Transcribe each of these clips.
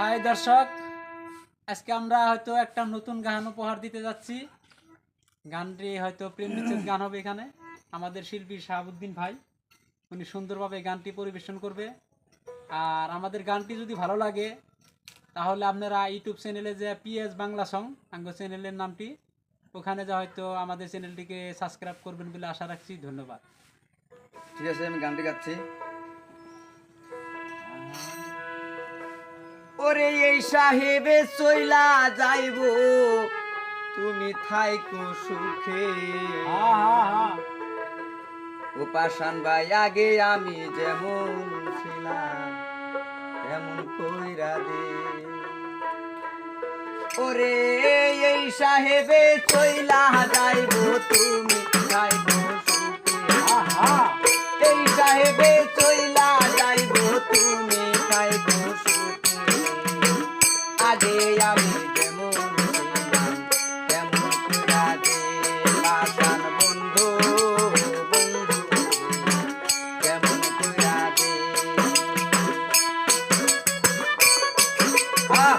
High দর্শক, আজকে আমরা হয়তো একটা নতুন গান উপহার দিতে যাচ্ছি। গানটি হয়তো প্রেম বিচ্ছেদ গান হবে এখানে। আমাদের শিল্পী শাহাবুদ্দিন ভাই, উনি সুন্দরভাবে গানটি পরিবেশন করবে। আর আমাদের গানটি যদি ভালো লাগে, তাহলে আপনারা ইউটিউব চ্যানেলে যে পিএস বাংলা সং, আঙ্গ চ্যানেলের নামটি, ওখানে যা হয়তো আমাদের চ্যানেলটিকে সাবস্ক্রাইব করবেন বলে আশা রাখছি। ধন্যবাদ। ঠিক আছে, আমি গানটি গাচ্ছি। ওরে এই সাহেবে চইলা যাইব। তুমি থাইকো সুখে। ও পাশান ভাই আগে আমি যেমন ছিলাম তেমন কইরা দে। ওরে এই সাহেবে চইলা যাইব তুমি থাইকো আগে আমি ছিলাম তেমন কইরা দে পাশান বন্ধু বন্ধু কেমন কইরা দে আহ!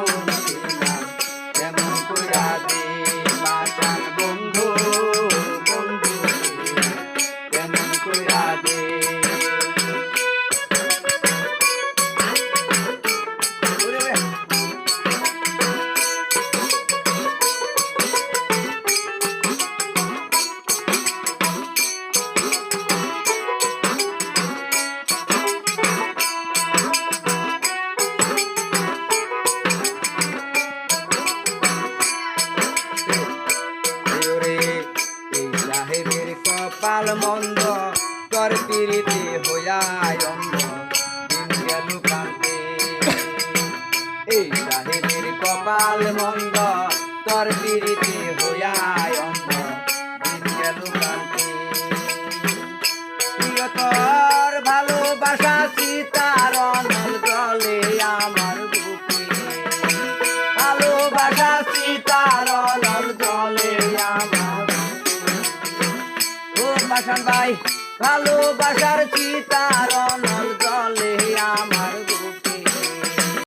সাহেবের কপাল মন্দ কর পিড়িতে হইয়ায় অন্ধ। দিন গেল এই সাহেবের কপাল মন্দ কর পিড়িতে হইয়ায় অন্ধ। দিন গেল কান্তে ভালোবাসান ভাই ভালোবাসার চিতারণ জলে আম